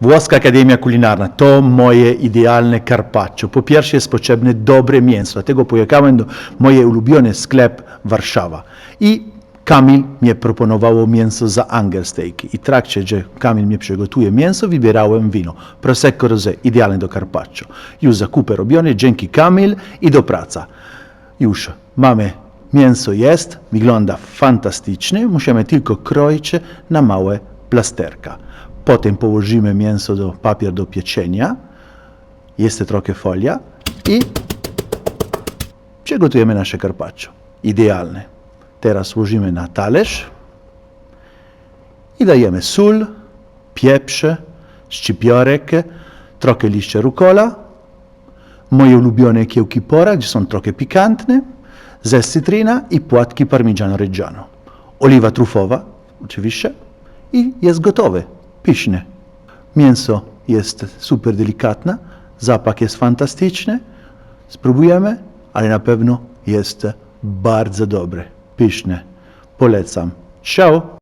Włoska Akademia Kulinarna to moje idealne carpaccio. Po pierwsze jest potrzebne dobre mięso, dlatego pojechałem do mojej ulubiony sklep Warszawa. I Kamil mnie proponowało mięso za angelsteak. I w trakcie, że Kamil mnie przygotuje mięso, wybierałem wino. Prosecco Rosé, idealne do carpaccio. Już zakupy robione, dzięki Kamil i do praca. Już mamy mięso jest, wygląda fantastycznie, musimy tylko kroić na małe plasterka. Potem położymy mięso do papier do pieczenia, jest trochę folia i przygotujemy nasze carpaccio. Idealne. Teraz łożymy na talerz i dajemy sól, pieprz, szczypiorek, trochę liścia rucola, moje ulubione kiełki pora, gdzie są trochę pikantne, ze cytryna i płatki parmigiano reggiano. Oliwa trufowa, oczywiście, i jest gotowe, pyszne. Mięso jest super delikatne, zapach jest fantastyczny, spróbujemy, ale na pewno jest bardzo dobre, pyszne. Polecam. Ciao!